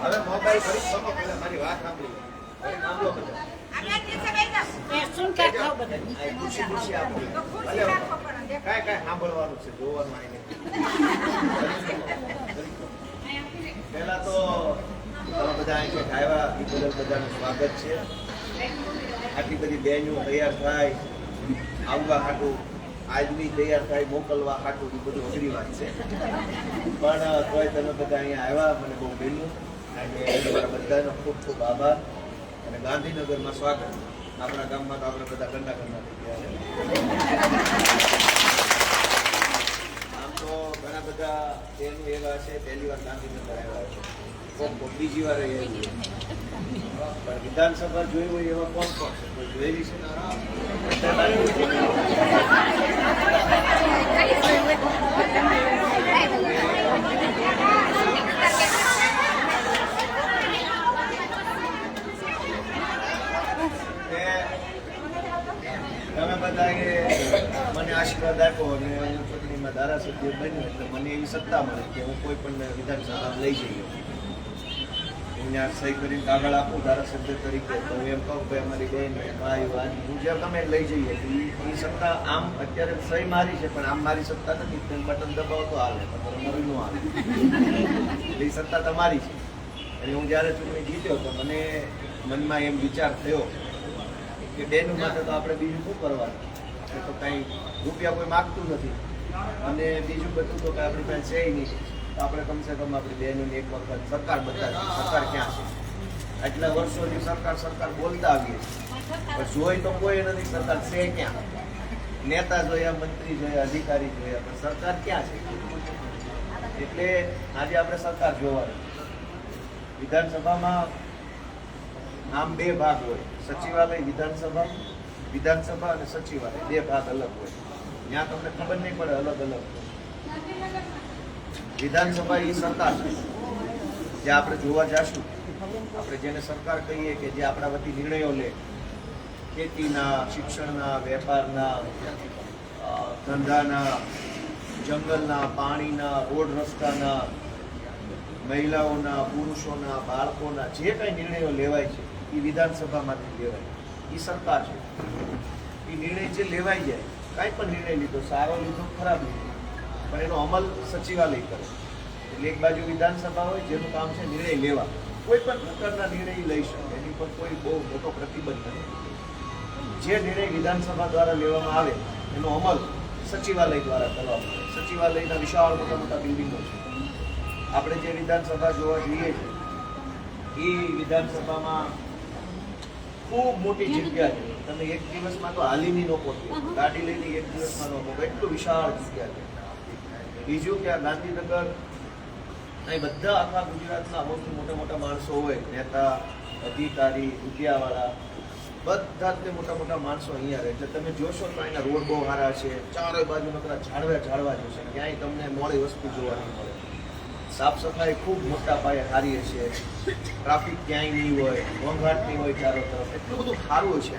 હવે મોબાઈલ ફરી સમો મારી વાત સાંભળી અરે સાંભળો બધા કાય કાય સાંભળવાનું છે જોવાનું આવીને પેલા તો બધા અહીં આવ્યા એ બદલ બધાનું સ્વાગત છે આટલી બધી બહેનો તૈયાર થાય આવવા હાટું આદમી તૈયાર થાય, મોકલવા ખાટું એ બધું અઘરી વાત છે. પણ તોય તમે બધા અહીંયા આવ્યા, મને બહુ ગમ્યું અને બધાનો ખૂબ ખૂબ આભાર. અને ગાંધીનગરમાં સ્વાગત. આપણા ગામમાં તો આપણે બધા ગંડા ગંડા થઈ ગયા આમ તો ઘણા બધા બહેનો એવા છે, પહેલી વાર ગાંધીનગર આવ્યા છે. બીજી વાર વિધાનસભા જોઈ હોય એવા કોણ કોણ છે કોઈ જોયેલી છે કે તમે બધાએ મને આશીર્વાદ આપ્યો અને હું ચૂંટણીમાં ધારાસભ્ય બન્યો એટલે મને એવી સત્તા મળે કે હું કોઈ પણ વિધાનસભામાં લઈ જઈએ આ સહી કરીને કાગળ આપો, ધારાસભ્ય તરીકે તો હું એમ કહું કે અમારી બેન ભાઈ વાની ગુજરાત અમે લઈ જઈએ. ઈ સત્તા આમ અત્યારે સહી મારી છે, પણ આમ મારી સત્તા નથી તેમ બટન દબાવો તો હાલે તમારે મારું ન હાલે. ઈ સત્તા તમારી છે. એટલે હું જ્યારે ચૂંટણી જીત્યો તો મને મનમાં એમ વિચાર થયો કે બેનું માટે તો આપણે બીજું શું કરવાનું? તો કાંઈ રૂપિયા કોઈ માગતું નથી. અને બીજું બધું તો કાંઈ આપણી પાસે છે નહીં. તો આપણે કમસે કમ આપણી બહેનોની એક વખત સરકાર બતાવી સરકાર ક્યાં છે? આટલા વર્ષોથી સરકાર સરકાર બોલતા આવીએ પણ જોઈ તો કોઈ નથી, સરકાર છે ક્યાં? નેતા જોયા, મંત્રી જોયા, અધિકારી જોયા, પણ સરકાર ક્યાં છે? એટલે આજે આપણે સરકાર જોવાની વિધાનસભામાં આમ બે ભાગ હોય. સચિવાલય, વિધાનસભા વિધાનસભા અને સચિવાલય. બે ભાગ અલગ હોય. ત્યાં તમને ખબર નહીં પડે અલગ અલગ વિધાનસભા એ સરકાર જે આપણે જોવા જશું, આપણે જેને સરકાર કહીએ કે જે આપણા વતી નિર્ણયો લે, ખેતીના, શિક્ષણના, વેપારના ધંધાના, જંગલના, પાણીના, રોડ રસ્તાના, મહિલાઓના, પુરુષોના, બાળકોના, જે કાંઈ નિર્ણયો લેવાય છે, એ વિધાનસભામાંથી લેવાય. એ સરકાર છે. એ નિર્ણય જે લેવાય જાય, કાંઈ પણ નિર્ણય લીધો, સારો લીધો, ખરાબ લીધો પણ એનો અમલ સચિવાલય કરે. એટલે એક બાજુ વિધાનસભા હોય જેનું કામ છે નિર્ણય લેવા. કોઈ પણ પ્રકારના નિર્ણય લઈ શકે એની પર કોઈ બહુ મોટો પ્રતિબંધ નથી. જે નિર્ણય વિધાનસભા દ્વારા લેવામાં આવે એનો અમલ સચિવાલય દ્વારા કરવામાં આવે. સચિવાલયના વિશાળ મોટા મોટા બિલ્ડિંગો છે. આપણે જે વિધાનસભા જોવા જઈએ છીએ એ વિધાનસભામાં ખૂબ મોટી જગ્યા છે. તમે એક દિવસમાં તો હાલીની નો પહોંચો. ગાડી લઈને એક દિવસમાં નો પહોંચો એટલું વિશાળ જગ્યા છે. બીજું કે આ ગાંધીનગર, અહીં બધા આખા ગુજરાતના મોસ્ટ મોટા મોટા માણસો હોય, નેતા, અધિકારી, રૂપિયાવાળા, બધા જ મોટા મોટા માણસો અહીંયા રહે એટલે તમે જોશો તો અહીંના રોડ બહુ સારા છે, ચારે બાજુ નકરા ઝાડવા ઝાડવા જોશે ક્યાંય તમને મોડી વસ્તુ જોવા નહીં મળે. સાફ સફાઈ ખૂબ મોટા પાયે સારી છે. ટ્રાફિક ક્યાંય નહીં હોય, ઘોંઘાટ નહીં હોય ચારો તરફ. એટલું બધું સારું છે.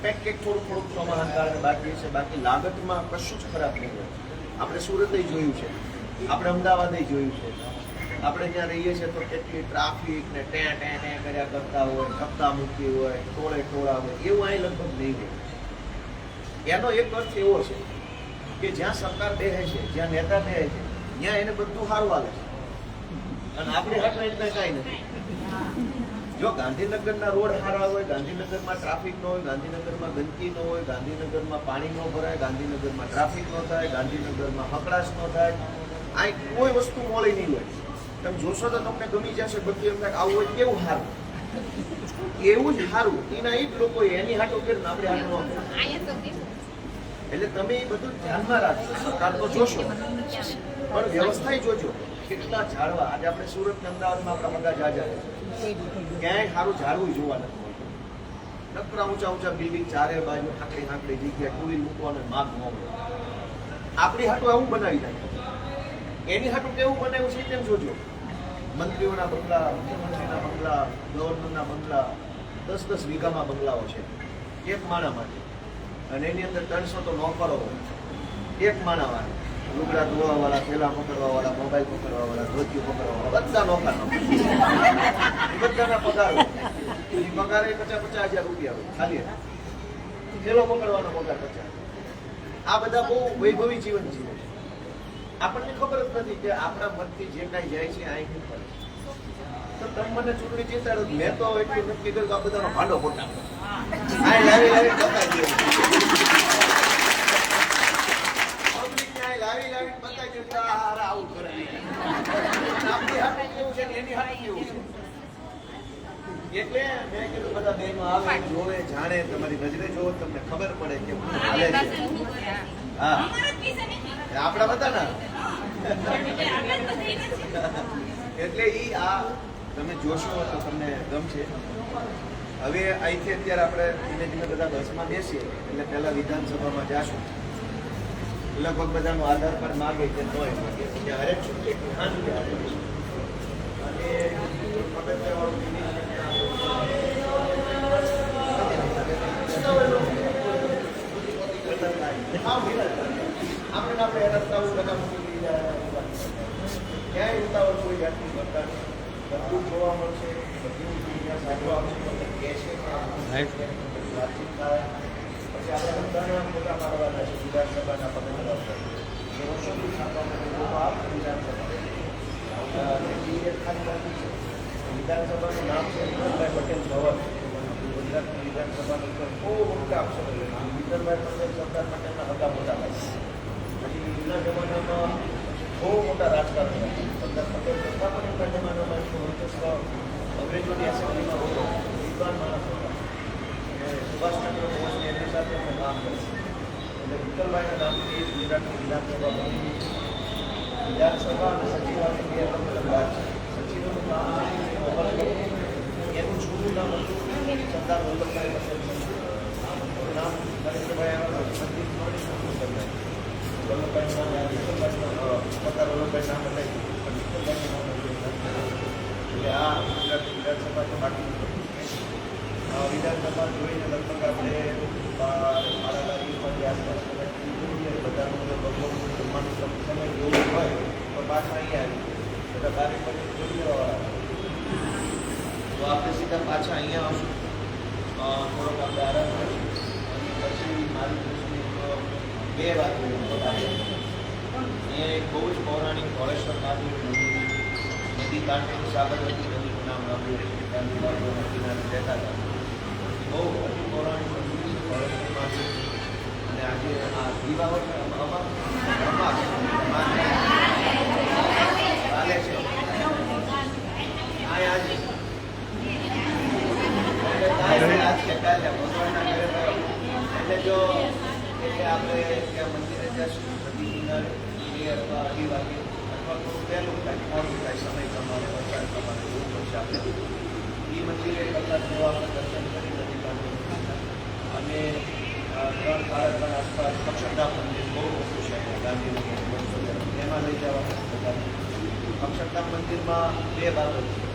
કંઈક કંઈક થોડુંક થોડુંક ચોમાસાના કારણે બાકી છે. બાકી લાગતમાં કશું જ ખરાબ નહીં હોય. આપણે સુરતે જોયું છે. આપણે અમદાવાદે જોયું છે. આપણે જ્યાં રહીએ છીએ તો કેટલી ટ્રાફિક ને ટે ટે ટે કર્યા કરતા હોય, ધક્કા મૂકી હોય, ટોળે ટોળા હોય, એવું અહીં લગભગ નહીં હોય. એનો એક અર્થ એવો છે કે જ્યાં સરકાર બેસે છે, જ્યાં નેતા બેસે છે, ત્યાં એને બધું સારું આવે છે. અને આપણે એટલે કાંઈ નથી. જો ગાંધીનગરના રોડ સારા હોય ગાંધીનગરમાં ટ્રાફિક ન હોય ગાંધીનગરમાં ગંદકી ન હોય ગાંધીનગરમાં પાણી ન ભરાય ગાંધીનગરમાં ટ્રાફિક ન થાય ગાંધીનગરમાં હકડાશ ન થાય આ કોઈ વસ્તુ મળી નહીં હોય. તમે જોશો તો તમને ગમી જશે બધી એમ આવું હોય કેવું સારું એવું જ સારું એના એ જ લોકો એની હાટો કે આપણે હાટો એટલે તમે એ બધું ધ્યાનમાં રાખજો. સરકાર તો જોશો. પણ વ્યવસ્થા જોજો. કેટલા ઝાડવા? આજે આપણે સુરત અમદાવાદમાં આપણા બધા છે. ક્યાંય સારું ઝાડવું જોવા નથી મળતું. નકરા ઊંચા ઊંચા બિલ્ડિંગ ચારે બાજુ હાંકડી હાંકડી જગ્યા ટુરી મૂકવાનો માર્ગ ન આપણી હાટું આવું બનાવી નાખ્યું એની હાટું કેવું બનાવ્યું છે તેમ જોજો? મંત્રીઓના બંગલા, મુખ્યમંત્રીના બંગલા, ગવર્નરના બંગલા, દસ દસ વીઘામાં બંગલાઓ છે. એક માણા માટે અને એની અંદર ત્રણસો તો નોકરો એક માણા માટે લુગડા ધોવાવાળા, થેલા પકડવાવાળા, મોબાઈલ પકડવાવાળા ધોતિયું પકડવાવાળા, બધા નોકર બધાના પગાર. એ પગાર એ પચાસ પચાસ હજાર રૂપિયા હોય, ખાલી થેલો પકડવાનો પગાર પચાસ. આ બધા બહુ વૈભવી જીવન જીવે આપણને ખબર જ નથી કે આપણા મનથી જે કાંઈ જાય છે આ શું છે. તો તમે ચૂંટણી જીતાડો, મેં તો એટલું નક્કી કર્યું કે આ બધાનો ભાંડો મોટા દે પબ્લિકને આ લાવી લાવી બતાવી દે કે આ હારા આવું કરે આપણી હાથે કેવું છે ને એની હાથે કેવું છે એટલે મેં કીધું બધા બહેનો આવે જોવે જાણે તમારી નજરે જોવો તમને ખબર પડે કે શું હાલે છે. હા. જ. આપણા થઈ નથી. એટલે ઈ આ તમે જોશો તો તમને ગમશે. હવે અહીંથી અત્યારે આપણે ધીમે ધીમે બધા બસમાં બેસીએ એટલે પહેલા વિધાનસભામાં જાશું. લગભગ બધાનો આધાર કાર્ડ માગે કે ન હોય એટલે હરેક છૂટકે ખાંડ અને પગથિયાવાળું આપણે આપણે બધા મૂકી દીધા ક્યાંય ઉતાવળ કોઈ જાતની કરતા. બધું જોવા મળશે બધું દુનિયા સાંભળવા આવશે તમને કહે છે બધી વાતચીત થાય પછી આપણે બધાના મોટા પાડવાના છે વિધાનસભાના પગથિયા ઉપર એ વર્ષોથી છાપવા લોકો આપશે વિધાનસભા વિધાનસભાનું નામ છે વિઠ્ઠલભાઈ પટેલ ભવન ગુજરાતની વિધાનસભાની ઉપર બહુ મોટા અક્ષરો. વિઠ્ઠલભાઈ પટેલ સરદાર પટેલના મોટા ભાઈ પછી જમાનામાં બહુ મોટા રાજકારણ સરદાર પટેલ એમના જમાનામાં એટલું અંગ્રેજોની એસેમ્બલીમાં હતો. અને સુભાષચંદ્ર બોઝને એમની સાથે અમે કામ કર્યું. એટલે વિઠ્ઠલભાઈના નામથી ગુજરાતની વિધાનસભા વિધાનસભા અને સચિવાલય બે અલગ અલગ વાત છે. સચિવનું નામ એનું જૂનું નામ હતું સરદાર વલ્લભભાઈ પટેલ સંસ્થા. નામ નરેન્દ્રભાઈ આવ્યા સંદીપ મણી સંદીપ વલ્લભભાઈ નામ આવ્યું. વિઠ્ઠલભાઈનું, અ, સરદાર વલ્લભભાઈ નામ બદલાઈ ગયું. પણ વિઠ્ઠલભાઈનું નામ બદલાયું. એટલે આ ગુજરાતની વિધાનસભા તો બાકી આ વિધાનસભા જોઈને લગભગ આપણે બાર સાડા બાર એક વાગે આસપાસ કદાચ જોઈએ બધાનું જો બપોરનું જમવાનું સમ- સમય જેવું હોય તો પાછા અહીંયા આવી બધા બારે પછી જોઈ લેવાવાળા તો આપણે સીધા પાછા અહીંયા આવશું અ, થોડોક આપણે આરામ કરીશું અને પછી મારી દૃષ્ટિએ તો બે વાતો એ એક બહુ જ પૌરાણિક ધોળેશ્વર મહાદેવનું મંદિર છે. નદી કાંઠે સાબરમતી નદીનું નામ સાંભળ્યું છે ત્યાંથી બાજુના કિનારે રહેતા હતા બહુ અતિ પૌરાણિક મંદિર છે ધોળેશ્વર મહાદેવ અને આજે આ દીવાવટ અમાસ અમાસ ચાલે છે આ આજે એટલે કાલે આજ કે કાલે ભગવાનના ઘરે ગયો. એટલે જો એટલે આપણે ત્યાં મંદિરે જશું નદી કિનારે બે અથવા અઢી વાગે અથવા થોડું વહેલું થાય મોડું થાય સમય પ્રમાણે વરસાદ પ્રમાણે એવું પડશે આપણે એ મંદિરે કલાક જેવા આપણે દર્શન કરી નદી કાંઠે અને અ, ત્રણ મંદિર બહુ મોટું છે ગાંધીનગર એમાં લઈ જવા અક્ષરધામ મંદિરમાં બે બાબત છે.